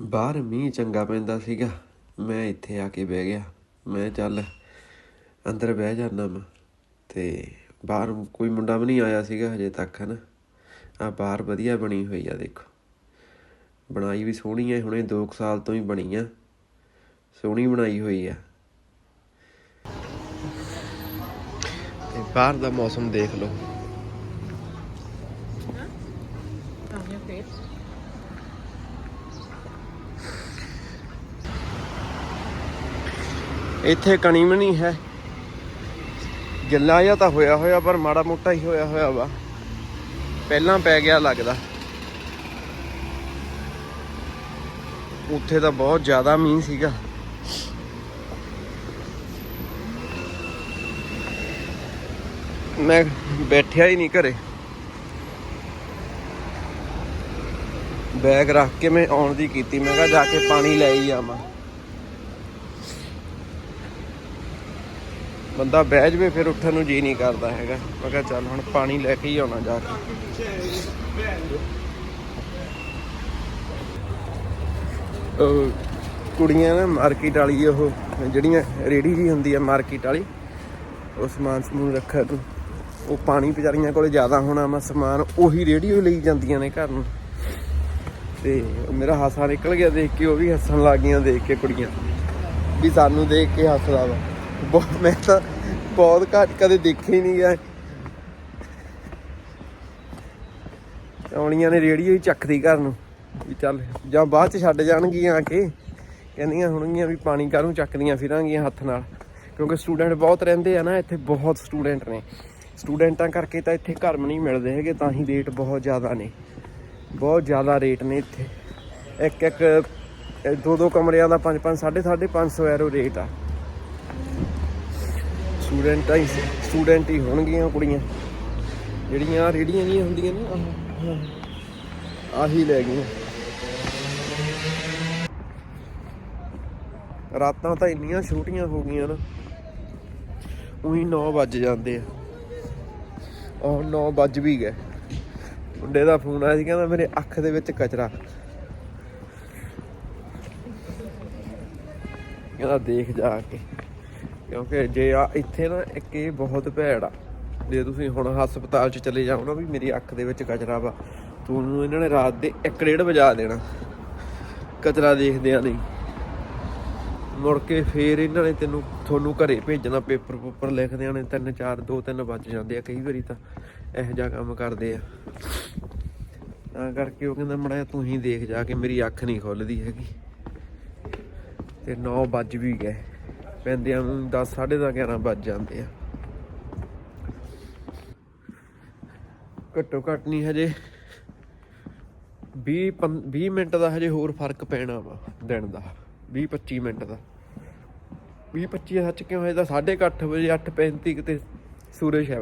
ਬਾਹਰ ਮੀਂਹ ਚੰਗਾ ਪੈਂਦਾ ਸੀਗਾ। ਮੈਂ ਇੱਥੇ ਆ ਕੇ ਬਹਿ ਗਿਆ। ਮੈਂ ਚੱਲ ਅੰਦਰ ਬਹਿ ਜਾਨਾ ਮੈਂ। ਤੇ ਬਾਹਰ ਕੋਈ ਮੁੰਡਾ ਵੀ ਨਹੀਂ ਆਇਆ ਸੀਗਾ ਹਜੇ ਤੱਕ, ਹਨਾ। ਆ ਬਾਹਰ ਵਧੀਆ ਬਣੀ ਹੋਈ ਆ, ਦੇਖੋ। ਬਣਾਈ ਵੀ ਸੋਹਣੀ ਹੈ ਹੁਣੇ 2 ਸਾਲ ਤੋਂ ਹੀ ਬਣੀ ਆ। ਸੋਹਣੀ ਬਣਾਈ ਹੋਈ ਆ। ਤੇ ਬਾਹਰ ਦਾ ਮੌਸਮ ਦੇਖ ਲਓ। On your face. ਇੱਥੇ ਕਣੀ ਵੀ ਨਹੀਂ ਹੈ। ਗਿੱਲਾ ਜਿਹਾ ਤਾਂ ਹੋਇਆ ਹੋਇਆ, ਪਰ ਮਾੜਾ ਮੋਟਾ ਹੀ ਹੋਇਆ ਹੋਇਆ ਵਾ। ਪਹਿਲਾਂ ਪੈ ਗਿਆ ਲੱਗਦਾ। ਉੱਥੇ ਤਾਂ ਬਹੁਤ ਜ਼ਿਆਦਾ ਮੀਂਹ ਸੀਗਾ। ਮੈਂ ਬੈਠਿਆ ਹੀ ਨਹੀਂ ਘਰੇ। ਬੈਗ ਰੱਖ ਕੇ ਮੈਂ ਆਉਣ ਦੀ ਕੀਤੀ। ਮੈਂ ਕਿਹਾ ਜਾ ਕੇ ਪਾਣੀ ਲੈ ਹੀ ਆਵਾਂ। ਬੰਦਾ ਬਹਿ ਜਵੇ, ਫਿਰ ਉੱਠਣ ਨੂੰ ਜੀ ਨਹੀਂ ਕਰਦਾ ਹੈਗਾ। ਮੈਂ ਕਿਹਾ ਚੱਲ ਹੁਣ ਪਾਣੀ ਲੈ ਕੇ ਹੀ ਆਉਣਾ ਜਾ ਕੇ। ਕੁੜੀਆਂ ਨਾ ਮਾਰਕੀਟ ਵਾਲੀ ਉਹ, ਜਿਹੜੀਆਂ ਰੇੜੀ ਜੀ ਹੁੰਦੀ ਆ ਮਾਰਕੀਟ ਵਾਲੀ, ਉਹ ਸਮਾਨ ਸਮੂਨ ਰੱਖਿਆ ਤੂੰ। ਉਹ ਪਾਣੀ ਵਿਚਾਰੀਆਂ ਕੋਲੇ ਜ਼ਿਆਦਾ ਹੋਣਾ ਮੈਂ ਸਮਾਨ ਉਹੀ ਰੇੜੀ ਲਈ ਜਾਂਦੀਆਂ ਨੇ ਘਰ ਨੂੰ। ਤੇ ਮੇਰਾ ਹਾਸਾ ਨਿਕਲ ਗਿਆ ਦੇਖ ਕੇ, ਉਹ ਵੀ ਹੱਸਣ ਲੱਗ ਗਈਆਂ ਦੇਖ ਕੇ ਕੁੜੀਆਂ। ਵੀ ਸਾਨੂੰ ਦੇਖ ਕੇ ਹੱਸਦਾ ਵਾ। ਬਹੁਤ ਮੈਂ ਤਾਂ ਬਹੁਤ ਘੱਟ ਕਦੇ ਦੇਖਿਆ ਹੀ ਨਹੀਂ ਗਿਆ। ਆਉਣੀਆਂ ਨੇ ਰੇੜੀ ਹੀ ਚੱਕਦੀ ਘਰ ਨੂੰ। ਵੀ ਚੱਲ, ਜਾਂ ਬਾਅਦ ਚ ਛੱਡ ਜਾਣਗੀਆਂ ਆ ਕੇ। ਕਹਿੰਦੀਆਂ ਹੋਣਗੀਆਂ ਵੀ ਪਾਣੀ ਕਾਹਨੂੰ ਚੱਕਦੀਆਂ ਫਿਰਾਂਗੀਆਂ ਹੱਥ ਨਾਲ। ਕਿਉਂਕਿ ਸਟੂਡੈਂਟ ਬਹੁਤ ਰਹਿੰਦੇ ਆ ਨਾ, ਇੱਥੇ ਬਹੁਤ ਸਟੂਡੈਂਟ ਨੇ। ਸਟੂਡੈਂਟਾਂ ਕਰਕੇ ਤਾਂ ਇੱਥੇ ਘਰ ਨਹੀਂ ਮਿਲਦੇ ਹੈਗੇ, ਤਾਂ ਹੀ ਰੇਟ ਬਹੁਤ ਜ਼ਿਆਦਾ ਨੇ। ਬਹੁਤ ਜ਼ਿਆਦਾ ਰੇਟ ਨੇ ਇੱਥੇ। ਇੱਕ ਇੱਕ ਦੋ ਦੋ ਕਮਰਿਆਂ ਦਾ 5 5 5.5 500 ਐਰੋ ਰੇਟ ਆ। ਸਟੂਡੈਂਟ ਹੀ ਸਟੂਡੈਂਟ ਹੀ ਹੋਣਗੀਆਂ ਕੁੜੀਆਂ। ਜਿਹੜੀਆਂ ਰੇੜੀਆਂ ਨਹੀਂ ਹੁੰਦੀਆਂ ਨੇ, ਆਹੀ ਲੈ ਗਈਆਂ। ਰਾਤਾਂ ਤਾਂ ਇੰਨੀਆਂ ਛੋਟੀਆਂ ਹੋ ਗਈਆਂ ਨਾ, ਉਹੀ 9 ਵੱਜ ਜਾਂਦੇ ਆ। ਉਹ 9 ਵੱਜ ਵੀ ਗਏ। ਮੁੰਡੇ ਦਾ ਫੋਨ ਆਇਆ ਸੀ, ਕਹਿੰਦਾ ਮੇਰੇ ਅੱਖ ਦੇ ਵਿੱਚ ਕਚਰਾ। ਕਹਿੰਦਾ ਦੇਖ ਜਾ ਕੇ। ਕਿਉਂਕਿ ਜੇ ਆ ਇੱਥੇ ਨਾ ਇੱਕ ਇਹ ਬਹੁਤ ਭੈੜ ਆ, ਜੇ ਤੁਸੀਂ ਹੁਣ ਹਸਪਤਾਲ 'ਚ ਚਲੇ ਜਾਓ ਨਾ ਵੀ ਮੇਰੀ ਅੱਖ ਦੇ ਵਿੱਚ ਕਚਰਾ ਵਾ ਤੁਹਾਨੂੰ ਇਹਨਾਂ ਨੇ ਰਾਤ ਦੇ 1:30 ਵਜਾ ਦੇਣਾ, ਕਚਰਾ ਦੇਖਦਿਆਂ ਨਹੀਂ। ਮੁੜ ਕੇ ਫੇਰ ਇਹਨਾਂ ਨੇ ਤੈਨੂੰ, ਤੁਹਾਨੂੰ ਘਰੇ ਭੇਜਣਾ ਪੇਪਰ ਪੂਪਰ ਲਿਖਦਿਆਂ ਨੇ 3 4 2 3 ਵੱਜ ਜਾਂਦੇ ਆ ਕਈ ਵਾਰੀ ਤਾਂ, ਇਹੋ ਜਿਹਾ ਕੰਮ ਕਰਦੇ ਆ। ਤਾਂ ਕਰਕੇ ਉਹ ਕਹਿੰਦਾ, ਮੜਾ ਤੂੰ ਹੀ ਦੇਖ ਜਾ ਕੇ ਮੇਰੀ ਅੱਖ ਨਹੀਂ ਖੁੱਲਦੀ ਹੈਗੀ। ਤੇ 9 ਵੱਜ ਵੀ ਗਏ। ਪੈਂਦਿਆਂ ਨੂੰ 10 10:30 11 ਵੱਜ ਜਾਂਦੇ ਆ। ਘੱਟੋ ਘੱਟ ਨਹੀਂ ਹਜੇ। 20 20 ਮਿੰਟ ਦਾ ਹਜੇ ਹੋਰ ਫ਼ਰਕ ਪੈਣਾ ਵਾ ਦਿਨ ਦਾ 20 25 ਮਿੰਟ ਦਾ। 20 25 ਸੱਚ ਕਿਉਂ? ਹੋਇਆ ਤਾਂ 8:30 ਵਜੇ 8:35 ਕਿਤੇ ਸੂਰਜ ਹੈ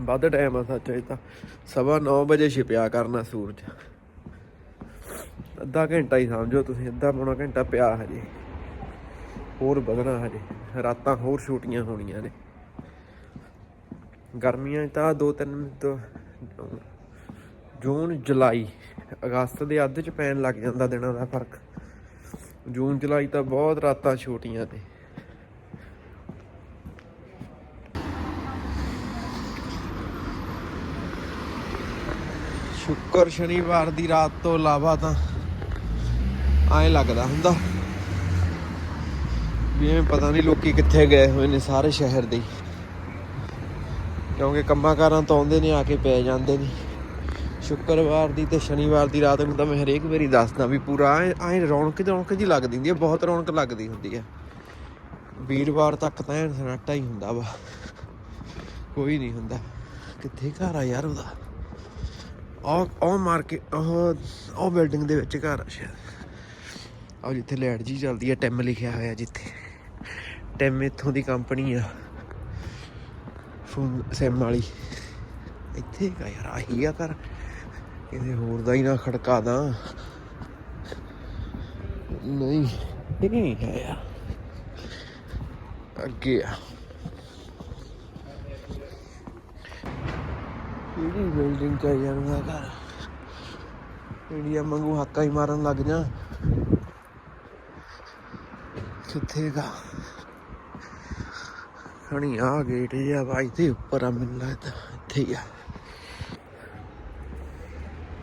ਵੱਧ ਟਾਈਮ ਆ ਸੱਚ ਇਹ ਤਾਂ ਸਵਾ 9 ਵਜੇ ਛਿਪਿਆ ਕਰਨਾ ਸੂਰਜ। ਅੱਧਾ ਘੰਟਾ ਹੀ ਸਮਝੋ ਤੁਸੀਂ, ਅੱਧਾ ਪੌਣਾ ਘੰਟਾ ਪਿਆ ਹਜੇ। ਹੋਰ ਵਧਣਾ ਹਜੇ। ਰਾਤਾਂ ਹੋਰ ਛੋਟੀਆਂ ਹੋਣੀਆਂ ਨੇ। ਗਰਮੀਆਂ ਤਾਂ ਦੋ ਤਿੰਨ ਤੋਂ ਜੂਨ, ਜੁਲਾਈ, ਅਗਸਤ ਦੇ ਅੱਧ ਚ ਪੈਣ ਲੱਗ ਜਾਂਦਾ ਦਿਨਾਂ ਦਾ ਫ਼ਰਕ। ਜੂਨ, ਜੁਲਾਈ ਤਾਂ ਬਹੁਤ ਰਾਤਾਂ ਛੋਟੀਆਂ ਨੇ। ਸ਼ੁੱਕਰ ਸ਼ਨੀਵਾਰ ਦੀ ਰਾਤ ਤੋਂ ਇਲਾਵਾ ਤਾਂ ਐਂ ਲੱਗਦਾ ਹੁੰਦਾ। ਵੀ ਪਤਾ ਨਹੀਂ ਲੋਕੀ ਕਿੱਥੇ ਗਏ ਹੋਏ ਨੇ ਸਾਰੇ ਸ਼ਹਿਰ ਦੇ ਕਿਉਂਕਿ ਕੰਮਾਂ ਕਾਰਾਂ ਤੋਂ ਆਉਂਦੇ ਨੇ, ਆ ਕੇ ਪੈ ਜਾਂਦੇ ਨੇ। ਸ਼ੁੱਕਰਵਾਰ ਦੀ ਤੇ ਸ਼ਨੀਵਾਰ ਦੀ ਰਾਤ ਨੂੰ ਤਾਂ ਮੈਂ ਹਰੇਕ ਵਾਰੀ ਦੱਸਦਾ ਵੀ ਪੂਰਾ ਐ ਐ ਰੌਣਕ ਰੌਣਕ ਜੀ ਲੱਗਦੀ ਹੁੰਦੀ ਹੈ, ਬਹੁਤ ਰੌਣਕ ਲੱਗਦੀ ਹੁੰਦੀ ਹੈ। ਵੀਰਵਾਰ ਤੱਕ ਤਾਂ ਐਨ ਸਨਾਟਾ ਹੀ ਹੁੰਦਾ ਵਾ। ਕੋਈ ਨਹੀਂ ਹੁੰਦਾ। ਕਿੱਥੇ ਘਰ ਆ ਯਾਰ ਉਹਦਾ? ਉਹ ਉਹ ਮਾਰਕੀਟ ਉਹ ਉਹ ਬਿਲਡਿੰਗ ਦੇ ਵਿੱਚ ਘਰ ਆ ਸ਼ਾਇਦ। ਉਹ ਜਿੱਥੇ ਲਾਈਟ ਜੀ ਚੱਲਦੀ ਹੈ, ਟਿਮ ਲਿਖਿਆ ਹੋਇਆ ਜਿੱਥੇ। ਟਿਮ ਇੱਥੋਂ ਦੀ ਕੰਪਨੀ ਆ। ਫੋਨ ਸਿਮ ਵਾਲੀ। ਇੱਥੇ ਕਾ ਯਾਰ, ਆਹੀ ਆ ਕਰ ਕਿਸੇ ਹੋਰ ਦਾ ਹੀ ਨਾ ਖੜਕਾ ਦਾਂ। ਨਹੀਂ, ਇਹ ਨਹੀਂ ਹੈ ਯਾਰ। ਅੱਗੇ ਆ। ਕਿਹੜੀ ਬਿਲਡਿੰਗ ਚ ਆ ਯਾਰ ਉਹਦਾ ਘਰ? ਇੰਡੀਆ ਵਾਂਗੂ ਹਾਕਾ ਹੀ ਮਾਰਨ ਲੱਗ ਜਾ ਕਿੱਥੇਗਾ ਖਣੀ ਆ ਗੇਟ ਜਿਹਾ ਬਾਈ ਤੇ ਉੱਪਰ ਆ ਮੈਨੂੰ ਇੱਥੇ ਹੀ ਆ।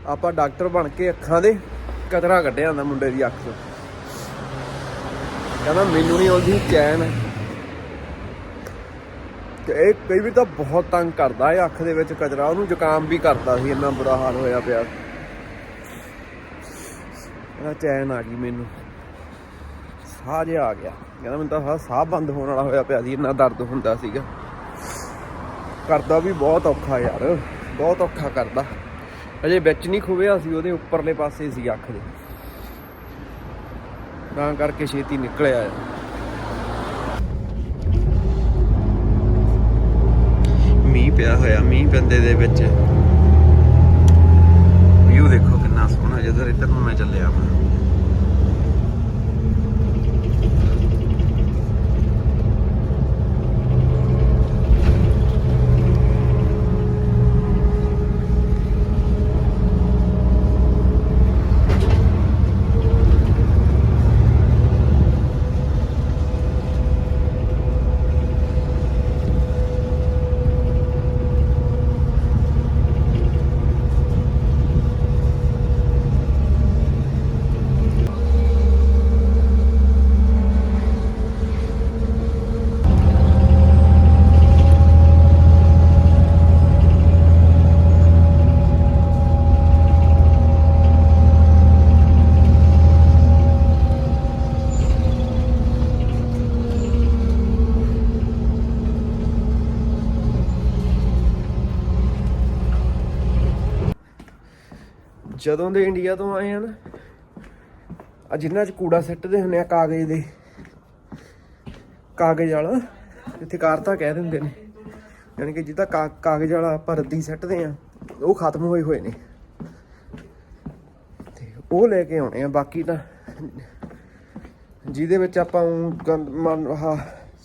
ਆਪਾਂ ਡਾਕਟਰ ਬਣ ਕੇ ਅੱਖਾਂ ਦੇ ਕਤਰਾ ਕੱਢਿਆ ਹੁੰਦਾ ਮੁੰਡੇ ਦੀ ਅੱਖ ਤੋਂ। ਕਹਿੰਦਾ ਮੈਨੂੰ ਨਹੀਂ ਆਉਂਦੀ ਚੈਨ। ਤੇ ਇਹ ਕਈ ਵੀ ਤਾਂ ਬਹੁਤ ਤੰਗ ਕਰਦਾ ਇਹ ਅੱਖ ਦੇ ਵਿੱਚ ਕਚਰਾ ਉਹਨੂੰ ਜ਼ੁਕਾਮ ਵੀ ਕਰਦਾ ਸੀ, ਇੰਨਾ ਬੁਰਾ ਹਾਲ ਹੋਇਆ ਪਿਆ। ਇਹਦਾ ਚੈਨ ਆ ਗਈ ਮੈਨੂੰ। ਸਾਹ ਜਿਹਾ ਆ ਗਿਆ। ਕਹਿੰਦਾ ਮੈਨੂੰ ਤਾਂ ਸਾਹ- ਬੰਦ ਹੋਣ ਵਾਲਾ ਹੋਇਆ ਪਿਆ ਸੀ, ਇੰਨਾ ਦਰਦ ਹੁੰਦਾ ਸੀਗਾ। ਕਰਦਾ ਵੀ ਬਹੁਤ ਔਖਾ ਯਾਰ, ਬਹੁਤ ਔਖਾ ਕਰਦਾ। ਅਜੇ ਵਿੱਚ ਨਹੀਂ ਖੁੱਬਿਆ ਸੀ, ਉਹਦੇ ਉੱਪਰਲੇ ਪਾਸੇ ਸੀ ਅੱਖ ਦੇ। ਤਾਂ ਕਰਕੇ ਛੇਤੀ ਨਿਕਲਿਆ। ਆ ਮੀਂਹ ਪਿਆ ਹੋਇਆ, ਮੀਂਹ ਪੈਂਦੇ ਦੇ ਵਿੱਚ। ਵਿਊ ਦੇਖੋ ਕਿੰਨਾ ਸੋਹਣਾ ਜਦੋਂ ਇੱਧਰ ਨੂੰ ਮੈਂ ਚੱਲਿਆ ਮੈਂ ਜਦੋਂ ਦੇ ਇੰਡੀਆ ਤੋਂ ਆਏ ਆ ਨਾ, ਆ ਜਿੰਨਾ ਚ ਕੂੜਾ ਸਿੱਟਦੇ ਹੁੰਦੇ ਆ ਕਾਗਜ਼ ਦੇ, ਕਾਗਜ਼ ਵਾਲਾ, ਜਿੱਥੇ ਕਾਰਤਾ ਕਹਿ ਦਿੰਦੇ ਨੇ। ਯਾਨੀ ਕਿ ਜਿੱਦਾਂ ਕਾਗਜ਼ ਵਾਲਾ ਆਪਾਂ ਰੱਦੀ ਸਿੱਟਦੇ ਆ, ਉਹ ਖਤਮ ਹੋਏ ਹੋਏ ਨੇ। ਤੇ ਉਹ ਲੈ ਕੇ ਆਉਣੇ ਆ, ਬਾਕੀ ਤਾਂ ਜਿਹਦੇ ਵਿੱਚ ਆਪਾਂ ਗੰਦ, ਮਨ, ਆਹ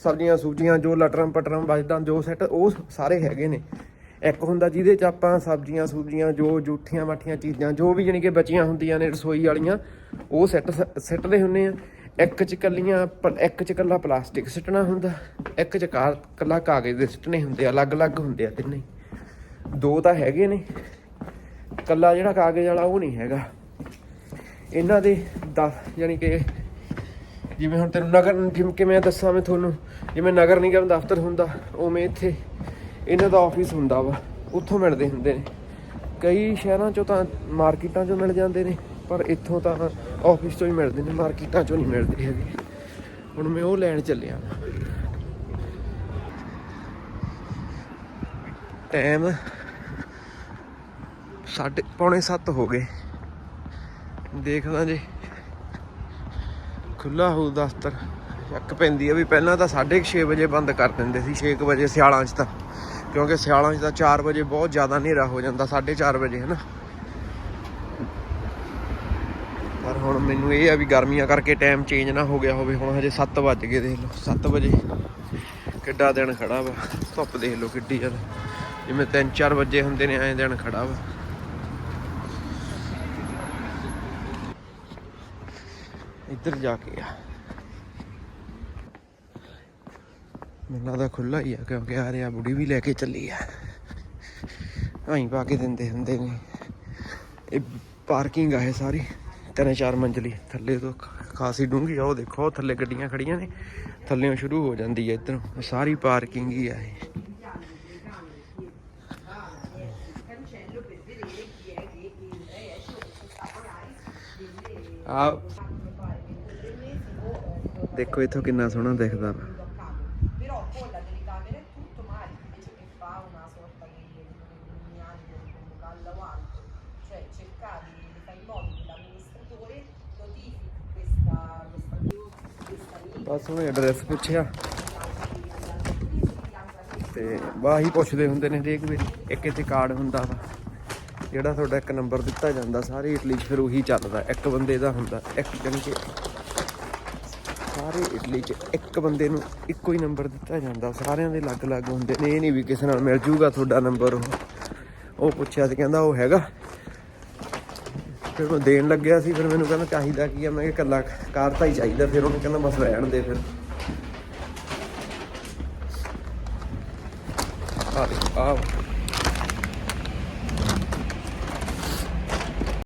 ਸਬਜ਼ੀਆਂ ਸੂਜੀਆਂ ਜੋ ਲਟਰਮ ਪਟਰਮ ਬਚਦਾ ਜੋ ਸੈੱਟ, ਉਹ ਸਾਰੇ ਹੈਗੇ ਨੇ। ਇੱਕ ਹੁੰਦਾ ਜਿਹਦੇ ਚ ਆਪਾਂ ਸਬਜ਼ੀਆਂ ਸੂਜੀਆਂ, ਜੋ ਜੂਠੀਆਂ ਮਾਠੀਆਂ ਚੀਜ਼ਾਂ, ਜੋ ਵੀ ਜਾਣੀ ਕਿ ਬਚੀਆਂ ਹੁੰਦੀਆਂ ਨੇ ਰਸੋਈ ਵਾਲੀਆਂ, ਉਹ ਸੈੱਟ ਸਿੱਟਦੇ ਹੁੰਨੇ ਆ। ਇੱਕ ਚ ਕੱਲੀਆਂ ਪ- ਇੱਕ ਚ ਕੱਲਾ ਪਲਾਸਟਿਕ ਸਿੱਟਣਾ ਹੁੰਦਾ, ਇੱਕ ਚ ਕਾ- ਕੱਲਾ ਕਾਗਜ਼ ਦੇ ਸਿੱਟਣੇ ਹੁੰਦੇ ਆ, ਅਲੱਗ-ਅਲੱਗ ਹੁੰਦੇ ਆ ਤਿੰਨੇ। ਦੋ ਤਾਂ ਹੈਗੇ ਨੇ ਕੱਲਾ ਜਿਹੜਾ ਕਾਗਜ਼ ਵਾਲਾ ਉਹ ਨਹੀਂ ਹੈਗਾ। ਇਹਨਾਂ ਦੇ 10 ਯਾਨੀ ਕਿ ਜਿਵੇਂ ਹੁਣ ਤੈਨੂੰ ਨਗਰ, ਜਿਵੇਂ ਕਿਵੇਂ ਦੱਸਾਂ, ਮੈਂ ਤੁਹਾਨੂੰ, ਜਿਵੇਂ ਨਗਰ ਨਿਗਮ ਦਫ਼ਤਰ ਹੁੰਦਾ, ਉਵੇਂ ਇੱਥੇ ਇਹਨਾਂ ਦਾ ਆਫਿਸ ਹੁੰਦਾ ਵਾ, ਉੱਥੋਂ ਮਿਲਦੇ ਹੁੰਦੇ ਨੇ। ਕਈ ਸ਼ਹਿਰਾਂ ਚੋਂ ਤਾਂ ਮਾਰਕੀਟਾਂ ਚੋਂ ਮਿਲ ਜਾਂਦੇ ਨੇ, ਪਰ ਇੱਥੋਂ ਤਾਂ ਆਫਿਸ ਤੋਂ ਹੀ ਮਿਲਦੇ ਨੇ, ਮਾਰਕੀਟਾਂ ਚੋਂ ਨਹੀਂ ਮਿਲਦੇ ਹੈਗੇ। ਹੁਣ ਮੈਂ ਉਹ ਲੈਣ ਚੱਲਿਆ ਵਾਂ। ਟਾਈਮ ਸਾਢੇ ਪੌਣੇ 7 ਹੋ ਗਏ। ਦੇਖਦਾ ਜੀ। ਖੁੱਲਾ ਹੋਊ ਦਫ਼ਤਰ, ਸ਼ੱਕ ਪੈਂਦੀ ਆ ਵੀ ਪਹਿਲਾਂ ਤਾਂ 6:30 ਵਜੇ ਬੰਦ ਕਰ ਦਿੰਦੇ ਸੀ 6 ਵਜੇ ਸਿਆਲਾਂ 'ਚ ਤਾਂ। ਕਿਉਂਕਿ ਸਿਆਲਾਂ 'ਚ ਤਾਂ 4 ਵਜੇ ਬਹੁਤ ਜ਼ਿਆਦਾ ਹਨੇਰਾ ਹੋ ਜਾਂਦਾ 4:30 ਵਜੇ, ਹਨਾ? ਪਰ ਹੁਣ ਮੈਨੂੰ ਇਹ ਆ ਵੀ ਗਰਮੀਆਂ ਕਰਕੇ ਟਾਈਮ ਚੇਂਜ ਨਾ ਹੋ ਗਿਆ ਹੋਵੇ, ਹੁਣ ਹਜੇ 7 ਵੱਜ ਗਏ ਦੇਖ ਲਓ 7 ਵਜੇ। ਕਿੱਡਾ ਦਿਨ ਖੜਾ ਵਾ, ਧੁੱਪ ਦੇਖ ਲਓ ਕਿੱਡੀ ਯਾਰ ਜਿਵੇਂ 3-4 ਵਜੇ ਹੁੰਦੇ ਨੇ, ਐਂ ਦਿਨ ਖੜਾ ਵਾ। ਇੱਧਰ ਜਾ ਕੇ ਆ। ਮੈਨੂੰ ਲੱਗਦਾ ਖੁੱਲਾ ਹੀ ਆ, ਕਿਉਂਕਿ ਆ ਰਿਹਾ ਬੁੜੀ ਵੀ ਲੈ ਕੇ ਚੱਲੀ ਆ। ਆਈ ਪਾ ਕੇ ਦਿੰਦੇ ਹੁੰਦੇ ਨੇ। ਇਹ ਪਾਰਕਿੰਗ ਆ ਇਹ ਸਾਰੀ। ਤਿੰਨ ਚਾਰ ਮੰਜ਼ਲੀ, ਥੱਲੇ ਤੋਂ ਖਾਸੀ ਡੂੰਘੀ ਆ, ਉਹ ਦੇਖੋ ਥੱਲੇ ਗੱਡੀਆਂ ਖੜੀਆਂ ਨੇ। ਥੱਲੇੋਂ ਸ਼ੁਰੂ ਹੋ ਜਾਂਦੀ ਹੈ ਇੱਧਰੋਂ। ਸਾਰੀ ਪਾਰਕਿੰਗ ਹੀ ਆ ਇਹ। ਆ ਦੇਖੋ ਇਥੋਂ ਕਿੰਨਾ ਸੋਹਣਾ ਦਿਖਦਾ ਵਾ। ਬਸ ਉਹਨੇ ਐਡਰੈਸ ਪੁੱਛਿਆ। ਤੇ ਵਾਹੀ ਪੁੱਛਦੇ ਹੁੰਦੇ ਨੇ ਹਰੇਕ ਵਾਰੀ, ਇੱਕ ਇੱਥੇ ਕਾਰਡ ਹੁੰਦਾ ਵਾ, ਜਿਹੜਾ ਤੁਹਾਡਾ ਇੱਕ ਨੰਬਰ ਦਿੱਤਾ ਜਾਂਦਾ, ਸਾਰੇ ਇਟਲੀ 'ਚ ਫਿਰ ਉਹੀ ਚੱਲਦਾ, ਇੱਕ ਬੰਦੇ ਦਾ ਹੁੰਦਾ, ਇੱਕ ਜਾਣੀ ਕਿ ਸਾਰੇ ਇਟਲੀ 'ਚ ਇੱਕ ਬੰਦੇ ਨੂੰ ਇੱਕੋ ਹੀ ਨੰਬਰ ਦਿੱਤਾ ਜਾਂਦਾ, ਸਾਰਿਆਂ ਦੇ ਅਲੱਗ-ਅਲੱਗ ਹੁੰਦੇ ਨੇ, ਇਹ ਨਹੀਂ ਵੀ ਕਿਸੇ ਨਾਲ ਮਿਲ ਜੂਗਾ ਤੁਹਾਡਾ ਨੰਬਰ ਉਹ। ਉਹ ਪੁੱਛਿਆ ਤੇ ਕਹਿੰਦਾ ਉਹ ਹੈਗਾ। ਫਿਰ ਮੈਂ ਦੇਣ ਲੱਗਿਆ ਸੀ, ਫਿਰ ਮੈਨੂੰ ਕਹਿੰਦਾ ਚਾਹੀਦਾ ਕੀ ਆ? ਮੈਂ ਕਿਹਾ ਇਕੱਲਾ ਕਾਰ ਤਾਂ ਹੀ ਚਾਹੀਦਾ, ਫਿਰ ਉਹਨੇ ਕਹਿੰਦਾ ਬਸ ਰਹਿਣ ਦੇ ਫਿਰ। ਆ ਆ